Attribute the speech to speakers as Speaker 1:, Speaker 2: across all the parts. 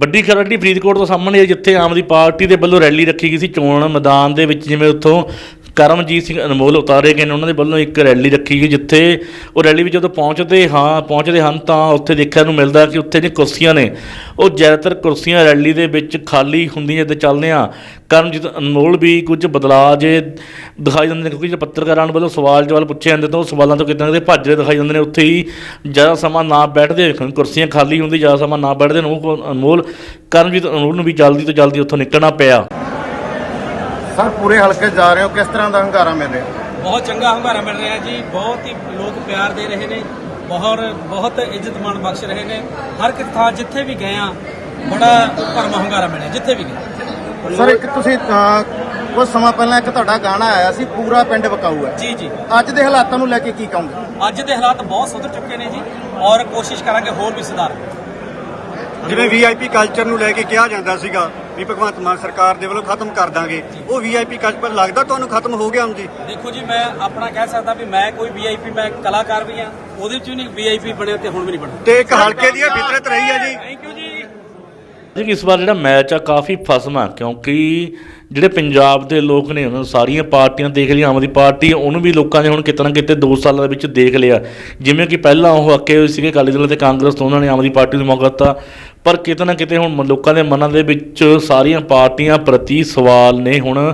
Speaker 1: ਵੱਡੀ ਖਬਰ ਜਿਹੜੀ ਫਰੀਦਕੋਟ ਤੋਂ ਸਾਹਮਣੇ ਹੈ ਜਿੱਥੇ ਆਮ ਆਦਮੀ ਪਾਰਟੀ ਦੇ ਵੱਲੋਂ ਰੈਲੀ ਰੱਖੀ ਗਈ ਸੀ ਚੋਣ ਮੈਦਾਨ ਦੇ ਵਿੱਚ, ਜਿਵੇਂ ਉੱਥੋਂ ਕਰਮਜੀਤ ਸਿੰਘ ਅਨਮੋਲ ਉਤਾਰੇ ਗਏ ਨੇ। ਉਹਨਾਂ ਦੇ ਵੱਲੋਂ ਇੱਕ ਰੈਲੀ ਰੱਖੀ ਗਈ ਜਿੱਥੇ ਉਹ ਰੈਲੀ ਵਿੱਚ ਜਦੋਂ ਪਹੁੰਚਦੇ ਹਾਂ, ਪਹੁੰਚਦੇ ਹਨ ਤਾਂ ਉੱਥੇ ਦੇਖਣ ਨੂੰ ਮਿਲਦਾ ਕਿ ਉੱਥੇ ਜਿਹੜੀਆਂ ਕੁਰਸੀਆਂ ਨੇ, ਉਹ ਜ਼ਿਆਦਾਤਰ ਕੁਰਸੀਆਂ ਰੈਲੀ ਦੇ ਵਿੱਚ ਖਾਲੀ ਹੁੰਦੀਆਂ ਜਿੱਦਾਂ ਚੱਲਦੇ ਆ। ਕਰਮਜੀਤ ਅਨਮੋਲ ਵੀ ਕੁਝ ਬਦਲਾਅ ਜੇ ਦਿਖਾਈ ਦਿੰਦੇ ਨੇ, ਕਿਉਂਕਿ ਜੇ ਪੱਤਰਕਾਰਾਂ ਵੱਲੋਂ ਸਵਾਲ ਜਵਾਬ ਪੁੱਛੇ ਜਾਂਦੇ ਤਾਂ ਉਹ ਸਵਾਲਾਂ ਤੋਂ ਕਿਤੇ ਨਾ ਕਿਤੇ ਭੱਜਦੇ ਦਿਖਾਈ ਦਿੰਦੇ ਨੇ। ਉੱਥੇ ਹੀ ਜ਼ਿਆਦਾ ਸਮਾਂ ਨਾ ਬੈਠਦੇ ਕੁਰਸੀਆਂ ਖਾਲੀ ਹੁੰਦੀ, ਜ਼ਿਆਦਾ ਸਮਾਂ ਨਾ ਬੈਠਦੇ ਨੇ। ਉਹ ਅਨਮੋਲ, ਕਰਮਜੀਤ ਅਨਮੋਲ ਨੂੰ ਵੀ ਜਲਦੀ ਤੋਂ ਜਲਦੀ ਉੱਥੋਂ ਨਿਕਲਣਾ ਪਿਆ।
Speaker 2: ਸਰ ਪੂਰੇ ਹਲਕੇ ਜਾ ਰਹੇ ਹੋ ਕਿਸ ਤਰ੍ਹਾਂ ਦਾ ਹੰਗਾਰਾ ਮਿਲ ਰਿਹਾ?
Speaker 3: ਬਹੁਤ ਚੰਗਾ ਹੰਗਾਰਾ ਮਿਲ ਰਿਹਾ ਜੀ ਬਹੁਤ ਹੀ ਲੋਕ ਪਿਆਰ ਦੇ ਰਹੇ ਨੇ ਬਹੁਤ ਬਹੁਤ ਇੱਜ਼ਤ ਮਾਣ ਬਖਸ਼ ਰਹੇ ਨੇ। ਹਰ ਇੱਕ ਥਾਂ ਜਿੱਥੇ ਵੀ ਗਏ ਆ ਬੜਾ ਭਰਮਾ ਹੰਗਾਰਾ ਮਿਲਿਆ ਜਿੱਥੇ ਵੀ ਗਏ।
Speaker 2: ਸਰ ਇੱਕ ਤੁਸੀਂ ਅਹ, ਕੁਝ ਸਮਾਂ ਪਹਿਲਾਂ ਇੱਕ ਤੁਹਾਡਾ ਗਾਣਾ ਆਇਆ ਸੀ ਪੂਰਾ ਪਿੰਡ ਵਕਾਊ ਹੈ।
Speaker 3: ਜੀ ਜੀ।
Speaker 2: ਅੱਜ ਦੇ ਹਾਲਾਤਾਂ ਨੂੰ ਲੈ ਕੇ ਕੀ ਕਹੋਗੇ?
Speaker 3: ਅੱਜ ਦੇ ਹਾਲਾਤ ਬਹੁਤ ਸੁਧਰ ਚੁੱਕੇ ਨੇ ਜੀ ਔਰ ਕੋਸ਼ਿਸ਼ ਕਰਾਂਗੇ ਹੋਰ ਵੀ ਸੁਧਾਰ।
Speaker 4: ਜਿਵੇਂ ਵੀਆਈਪੀ ਕਲਚਰ ਨੂੰ ਲੈ ਕੇ ਕਿਹਾ ਜਾਂਦਾ ਸੀਗਾ ਵੀ ਭਗਵੰਤ ਮਾਨ ਸਰਕਾਰ ਦੇ ਵੱਲੋਂ ਖਤਮ ਕਰ ਦਾਂਗੇ। ਉਹ ਵੀਆਈਪੀ ਕਲਚਰ ਲੱਗਦਾ ਤੁਹਾਨੂੰ ਖਤਮ ਹੋ ਗਿਆ ਹੁਣ ਜੀ?
Speaker 3: ਦੇਖੋ ਜੀ ਮੈਂ ਆਪਣਾ ਕਹਿ ਸਕਦਾ ਵੀ ਮੈਂ ਕੋਈ ਵੀਆਈਪੀ ਮੈਂ ਕਲਾਕਾਰ ਵੀ ਆ ਉਹਦੇ ਵਿੱਚ ਵੀ ਨਹੀਂ ਵੀਆਈਪੀ ਬਣਿਆ ਤੇ ਹੁਣ ਵੀ ਨਹੀਂ ਬਣਨਾ
Speaker 4: ਤੇ ਇੱਕ ਹਲਕੇ ਦੀ ਇਹ ਫਿਤਰਤ ਰਹੀ ਹੈ ਜੀ।
Speaker 3: ਥੈਂਕ ਯੂ ਜੀ
Speaker 1: ਜੀ ਇਸ ਵਾਰ ਜਿਹੜਾ ਮੈਚ ਆ, ਕਾਫੀ ਫਸਮਾ ਕਿਉਂਕਿ ਜਿਹੜੇ ਪੰਜਾਬ ਦੇ ਲੋਕ ਨੇ, ਉਹਨਾਂ ਨੂੰ ਸਾਰੀਆਂ ਪਾਰਟੀਆਂ ਦੇਖ ਲਈਆਂ, ਆਮ ਆਦਮੀ ਪਾਰਟੀ ਉਹਨੂੰ ਵੀ ਲੋਕਾਂ ਨੇ ਹੁਣ ਕਿਤੇ ਨਾ ਕਿਤੇ 2 ਸਾਲਾਂ ਦੇ ਵਿੱਚ ਦੇਖ ਲਿਆ। ਜਿਵੇਂ ਕਿ ਪਹਿਲਾਂ ਉਹ ਅੱਕੇ ਹੋਏ ਸੀਗੇ, ਅਕਾਲੀ ਦਲ ਤੇ ਕਾਂਗਰਸ ਤੋਂ ਉਹਨਾਂ ਨੇ ਆਮ ਆਦਮੀ ਪਾਰਟੀ ਨੂੰ ਮੌਕਾ ਦਿੱਤਾ, ਪਰ ਕਿਤੇ ਨਾ ਕਿਤੇ ਹੁਣ ਲੋਕਾਂ ਦੇ ਮਨਾਂ ਦੇ ਵਿੱਚ ਸਾਰੀਆਂ ਪਾਰਟੀਆਂ ਪ੍ਰਤੀ ਸਵਾਲ ਨੇ ਹੁਣ।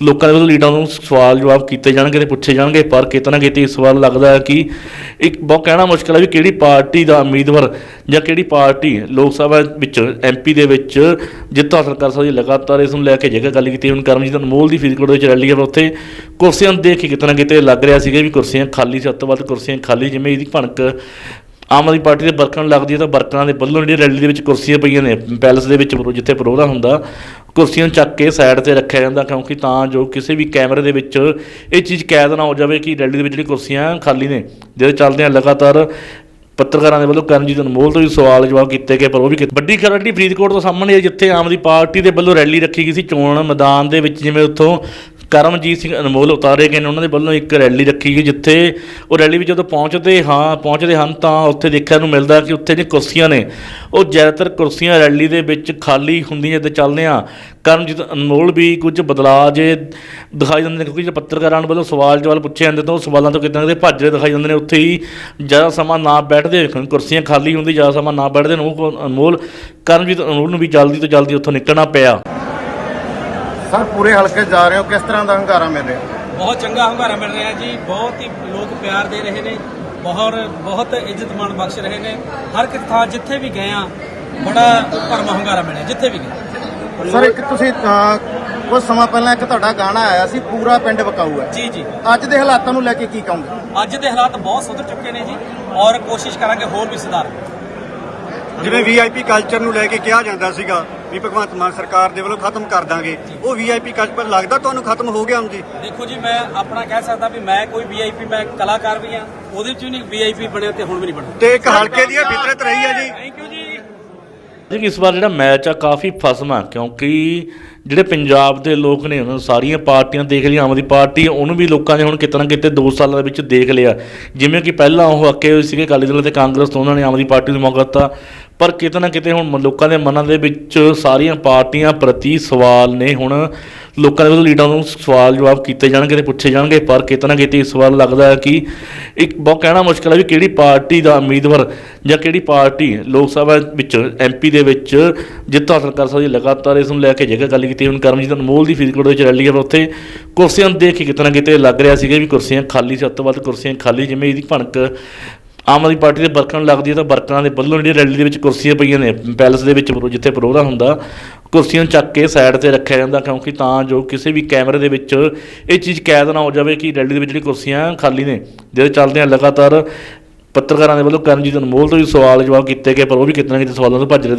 Speaker 1: ਲੋਕਾਂ ਦੇ ਵੱਲੋਂ ਲੀਡਰਾਂ ਨੂੰ ਸਵਾਲ ਜਵਾਬ ਕੀਤੇ ਜਾਣਗੇ ਤੇ ਪੁੱਛੇ ਜਾਣਗੇ, ਪਰ ਕਿਤੇ ਨਾ ਕਿਤੇ ਇਸ ਵਾਰ ਲੱਗਦਾ ਹੈ ਕਿ ਇੱਕ ਬਹੁਤ ਕਹਿਣਾ ਮੁਸ਼ਕਲ ਹੈ ਵੀ ਕਿਹੜੀ ਪਾਰਟੀ ਦਾ ਉਮੀਦਵਾਰ ਜਾਂ ਕਿਹੜੀ ਪਾਰਟੀ ਲੋਕ ਸਭਾ ਵਿੱਚ ਐਮਪੀ ਦੇ ਵਿੱਚ ਜਿੱਤ ਹਾਸਲ ਕਰ ਸਕਦੀ ਲਗਾਤਾਰ ਇਸ ਨੂੰ ਲੈ ਕੇ ਜੇਕਰ ਗੱਲ ਕੀਤੀ ਹੁਣ ਕਰਮਜੀਤ ਅਨਮੋਲ ਦੀ ਫਰੀਦਕੋਟ ਦੇ ਵਿੱਚ ਰੈਲੀ ਹੈ, ਪਰ ਉੱਥੇ ਕੁਰਸੀਆਂ ਨੂੰ ਦੇਖ ਕੇ ਕਿਤੇ ਨਾ ਕਿਤੇ ਲੱਗ ਰਿਹਾ ਸੀਗਾ ਵੀ ਕੁਰਸੀਆਂ ਖਾਲੀ ਸੀ। ਅੱਧ ਤੋਂ ਵੱਧ ਕੁਰਸੀਆਂ ਖਾਲੀ, ਜਿਵੇਂ ਇਹਦੀ ਭਣਕ ਆਮ ਆਦਮੀ ਪਾਰਟੀ ਦੇ ਵਰਕਰਾਂ ਨੂੰ ਲੱਗਦੀ ਹੈ ਤਾਂ ਵਰਕਰਾਂ ਦੇ ਵੱਲੋਂ ਜਿਹੜੀ ਰੈਲੀ ਦੇ ਵਿੱਚ ਕੁਰਸੀਆਂ ਪਈਆਂ ਨੇ, ਪੈਲਸ ਦੇ ਵਿੱਚ, ਜਿੱਥੇ ਪ੍ਰੋਗਰਾਮ ਹੁੰਦਾ ਕੁਰਸੀਆਂ ਨੂੰ ਚੱਕ ਕੇ ਸਾਈਡ ਤੇ ਰੱਖਿਆ ਜਾਂਦਾ ਕਿਉਂਕਿ ਤਾਂ ਜੋ ਕਿਸੇ ਵੀ ਕੈਮਰੇ ਦੇ ਵਿੱਚ ਇਹ ਚੀਜ਼ ਕੈਦ ਨਾ ਹੋ ਜਾਵੇ ਕਿ ਰੈਲੀ ਦੇ ਵਿੱਚ ਜਿਹੜੀ ਕੁਰਸੀਆਂ ਖਾਲੀ ਨੇ, ਜਿਹਦੇ ਚੱਲਦੇ ਆ ਲਗਾਤਾਰ ਪੱਤਰਕਾਰਾਂ ਦੇ ਵੱਲੋਂ ਕਰਨਜੀਤ ਅਨਮੋਲ ਤੋਂ ਵੀ ਸਵਾਲ ਜਵਾਬ ਕੀਤੇ ਗਏ, ਪਰ ਉਹ ਵੀ ਵੱਡੀ ਖਬਰ ਜਿਹੜੀ ਫਰੀਦਕੋਟ ਤੋਂ ਸਾਹਮਣੇ ਹੈ ਜਿੱਥੇ ਆਮ ਆਦਮੀ ਪਾਰਟੀ ਦੇ ਵੱਲੋਂ ਰੈਲੀ ਰੱਖੀ ਗਈ ਸੀ ਚੋਣ ਮੈਦਾਨ ਦੇ ਵਿੱਚ, ਜਿਵੇਂ ਉੱਥੋਂ ਕਰਮਜੀਤ ਸਿੰਘ ਅਨਮੋਲ ਉਤਾਰੇ ਗਏ ਨੇ, ਉਹਨਾਂ ਦੇ ਵੱਲੋਂ ਇੱਕ ਰੈਲੀ ਰੱਖੀ ਗਈ ਜਿੱਥੇ ਉਹ ਰੈਲੀ ਵਿੱਚ ਜਦੋਂ ਪਹੁੰਚਦੇ ਹਾਂ, ਪਹੁੰਚਦੇ ਹਨ ਤਾਂ ਉੱਥੇ ਦੇਖਣ ਨੂੰ ਮਿਲਦਾ ਕਿ ਉੱਥੇ ਜਿਹੜੀਆਂ ਕੁਰਸੀਆਂ ਨੇ, ਉਹ ਜ਼ਿਆਦਾਤਰ ਕੁਰਸੀਆਂ ਰੈਲੀ ਦੇ ਵਿੱਚ ਖਾਲੀ ਹੁੰਦੀਆਂ ਜਿੱਦਾਂ ਚੱਲਦੇ ਆ ਕਰਮਜੀਤ ਅਨਮੋਲ ਵੀ ਕੁਝ ਬਦਲਾਅ ਜੇ ਦਿਖਾਈ ਦਿੰਦੇ ਨੇ, ਕਿਉਂਕਿ ਜੇ ਪੱਤਰਕਾਰਾਂ ਵੱਲੋਂ ਸਵਾਲ ਜਵਾਬ ਪੁੱਛੇ ਜਾਂਦੇ ਤਾਂ ਉਹ ਸਵਾਲਾਂ ਤੋਂ ਕਿਤੇ ਨਾ ਕਿਤੇ ਭੱਜਦੇ ਦਿਖਾਈ ਦਿੰਦੇ ਨੇ। ਉੱਥੇ ਹੀ ਜ਼ਿਆਦਾ ਸਮਾਂ ਨਾ ਬੈਠਦੇ ਵੇਖਣ ਕੁਰਸੀਆਂ ਖਾਲੀ ਹੁੰਦੀ, ਜ਼ਿਆਦਾ ਸਮਾਂ ਨਾ ਬੈਠਦੇ ਨੇ, ਉਹ ਅਨਮੋਲ, ਕਰਮਜੀਤ ਅਨਮੋਲ ਨੂੰ ਵੀ ਜਲਦੀ ਤੋਂ ਜਲਦੀ ਉੱਥੋਂ ਨਿਕਲਣਾ ਪਿਆ।
Speaker 2: ਸਰ ਪੂਰੇ ਹਲਕੇ ਜਾ ਰਹੇ ਹੋ ਕਿਸ ਤਰ੍ਹਾਂ ਦਾ ਹੰਗਾਰਾ ਮਿਲ ਰਿਹਾ?
Speaker 3: ਬਹੁਤ ਚੰਗਾ ਹੰਗਾਰਾ ਮਿਲ ਰਿਹਾ ਜੀ ਬਹੁਤ ਹੀ ਲੋਕ ਪਿਆਰ ਦੇ ਰਹੇ ਨੇ ਬਹੁਤ ਬਹੁਤ ਇੱਜ਼ਤ ਮਾਣ ਬਖਸ਼ ਰਹੇ ਨੇ। ਹਰ ਇੱਕ ਥਾਂ ਜਿੱਥੇ ਵੀ ਗਏ ਆ ਬੜਾ ਭਰਮਾ ਹੰਗਾਰਾ ਮਿਲਿਆ ਜਿੱਥੇ ਵੀ ਗਏ।
Speaker 2: ਸਰ ਇੱਕ ਤੁਸੀਂ ਅਹ, ਕੁਝ ਸਮਾਂ ਪਹਿਲਾਂ ਇੱਕ ਤੁਹਾਡਾ ਗਾਣਾ ਆਇਆ ਸੀ ਪੂਰਾ ਪਿੰਡ ਵਕਾਊ ਹੈ।
Speaker 3: ਜੀ ਜੀ।
Speaker 2: ਅੱਜ ਦੇ ਹਾਲਾਤਾਂ ਨੂੰ ਲੈ ਕੇ ਕੀ ਕਹੋਗੇ?
Speaker 3: ਅੱਜ ਦੇ ਹਾਲਾਤ ਬਹੁਤ ਸੁਧਰ ਚੁੱਕੇ ਨੇ ਜੀ ਔਰ ਕੋਸ਼ਿਸ਼ ਕਰਾਂਗੇ ਹੋਰ ਵੀ ਸੁਧਾਰ।
Speaker 4: ਜਿਵੇਂ ਵੀਆਈਪੀ ਕਲਚਰ ਨੂੰ ਲੈ ਕੇ ਕਿਹਾ ਜਾਂਦਾ ਸੀਗਾ ਵੀ ਭਗਵੰਤ ਮਾਨ ਸਰਕਾਰ ਦੇ ਵੱਲੋਂ ਖਤਮ ਕਰ ਦਾਂਗੇ। ਉਹ ਵੀਆਈਪੀ ਕਲਚਰ ਲੱਗਦਾ ਤੁਹਾਨੂੰ ਖਤਮ ਹੋ ਗਿਆ ਹੁਣ ਜੀ
Speaker 3: ਦੇਖੋ ਜੀ ਮੈਂ ਆਪਣਾ ਕਹਿ ਸਕਦਾ ਵੀ ਮੈਂ ਕੋਈ ਵੀਆਈਪੀ ਮੈਂ ਕਲਾਕਾਰ ਵੀ ਆ। ਉਹਦੇ ਵਿੱਚ ਵੀ ਨਹੀਂ ਵੀਆਈਪੀ ਬਣਿਆ ਤੇ ਹੁਣ ਵੀ ਨਹੀਂ ਬਣਨਾ
Speaker 4: ਤੇ ਇੱਕ ਹਲਕੇ ਦੀ ਫਿਤਰਤ ਰਹੀ ਹੈ ਜੀ।
Speaker 3: ਥੈਂਕ ਯੂ ਜੀ।
Speaker 1: ਜੀ ਇਸ ਵਾਰ ਜਿਹੜਾ ਮੈਚ ਆ ਕਾਫੀ ਫਸਮਾ ਕਿਉਂਕਿ ਜਿਹੜੇ ਪੰਜਾਬ ਦੇ ਲੋਕ ਨੇ ਉਹਨਾਂ ਨੂੰ ਸਾਰੀਆਂ ਪਾਰਟੀਆਂ ਦੇਖ ਲਈਆਂ ਆਮ ਆਦਮੀ ਪਾਰਟੀ ਉਹਨੂੰ ਵੀ ਲੋਕਾਂ ਨੇ ਹੁਣ ਕਿਤੇ ਨਾ ਕਿਤੇ 2 ਸਾਲਾਂ ਦੇ ਵਿੱਚ ਦੇਖ ਲਿਆ। ਜਿਵੇਂ ਕਿ ਪਹਿਲਾਂ ਉਹ ਅੱਕੇ ਹੋਏ ਸੀਗੇ ਅਕਾਲੀ ਦਲ ਤੇ ਕਾਂਗਰਸ ਤੋਂ ਉਹਨਾਂ ਨੇ ਆਮ ਆਦਮੀ ਪਾਰਟੀ ਨੂੰ ਮੌਕਾ ਦਿੱਤਾ। ਪਰ ਕਿਤੇ ਨਾ ਕਿਤੇ ਹੁਣ ਲੋਕਾਂ ਦੇ ਮਨਾਂ ਦੇ ਵਿੱਚ ਸਾਰੀਆਂ ਪਾਰਟੀਆਂ ਪ੍ਰਤੀ ਸਵਾਲ ਨੇ ਹੁਣ ਲੋਕਾਂ ਦੇ ਵੱਲੋਂ ਲੀਡਰਾਂ ਨੂੰ ਸਵਾਲ ਜਵਾਬ ਕੀਤੇ ਜਾਣਗੇ ਤੇ ਪੁੱਛੇ ਜਾਣਗੇ, ਪਰ ਕਿਤੇ ਨਾ ਕਿਤੇ ਇਸ ਵਾਰ ਲੱਗਦਾ ਹੈ ਕਿ ਇੱਕ ਬਹੁਤ ਕਹਿਣਾ ਮੁਸ਼ਕਲ ਹੈ ਵੀ ਕਿਹੜੀ ਪਾਰਟੀ ਦਾ ਉਮੀਦਵਾਰ ਜਾਂ ਕਿਹੜੀ ਪਾਰਟੀ ਲੋਕ ਸਭਾ ਵਿੱਚ ਐਮਪੀ ਦੇ ਵਿੱਚ ਜਿੱਤ ਹਾਸਲ ਕਰ ਸਕਦੀ ਹੈ। ਲਗਾਤਾਰ ਇਸ ਨੂੰ ਲੈ ਕੇ ਜੇਕਰ ਗੱਲ ਕੀਤੀ ਹੁਣ ਕਰਮਜੀਤ ਅਨਮੋਲ ਦੀ ਫਰੀਦਕੋਟ ਦੇ ਵਿੱਚ ਰੈਲੀ ਹੈ, ਪਰ ਉੱਥੇ ਕੁਰਸੀਆਂ ਨੂੰ ਦੇਖ ਕੇ ਕਿਤੇ ਨਾ ਕਿਤੇ ਲੱਗ ਰਿਹਾ ਸੀਗਾ ਵੀ ਕੁਰਸੀਆਂ ਖਾਲੀ ਸੀ ਅੱਧ ਤੋਂ ਵੱਧ ਕੁਰਸੀਆਂ ਖਾਲੀ, ਜਿਵੇਂ ਇਹਦੀ ਭਣਕ ਆਮ ਆਦਮੀ ਪਾਰਟੀ ਦੇ ਵਰਕਰਾਂ ਨੂੰ ਲੱਗਦੀ ਹੈ ਤਾਂ ਵਰਕਰਾਂ ਦੇ ਵੱਲੋਂ ਜਿਹੜੀ ਰੈਲੀ ਦੇ ਵਿੱਚ ਕੁਰਸੀਆਂ ਪਈਆਂ ਨੇ, ਪੈਲਸ ਦੇ ਵਿੱਚ ਜਿੱਥੇ ਪ੍ਰੋਗਰਾਮ ਹੁੰਦਾ, ਕੁਰਸੀਆਂ ਨੂੰ ਚੱਕ ਕੇ ਸਾਈਡ ਤੇ ਰੱਖਿਆ ਜਾਂਦਾ ਕਿਉਂਕਿ ਤਾਂ ਜੋ ਕਿਸੇ ਵੀ ਕੈਮਰੇ ਦੇ ਵਿੱਚ ਇਹ ਚੀਜ਼ ਕੈਦ ਨਾ ਹੋ ਜਾਵੇ ਕਿ ਰੈਲੀ ਦੇ ਵਿੱਚ ਜਿਹੜੀ ਕੁਰਸੀਆਂ ਖਾਲੀ ਨੇ, ਜਿਹਦੇ ਚੱਲਦੇ ਆ ਲਗਾਤਾਰ ਪੱਤਰਕਾਰਾਂ ਦੇ ਵੱਲੋਂ ਕਰਨਜੀਤ ਅਨਮੋਲ ਤੋਂ ਵੀ ਸਵਾਲ ਜਵਾਬ ਕੀਤੇ ਗਏ, ਪਰ ਉਹ ਵੀ ਕਿਤੇ ਨਾ ਕਿਤੇ ਸਵਾਲਾਂ ਤੋਂ ਰਹੇ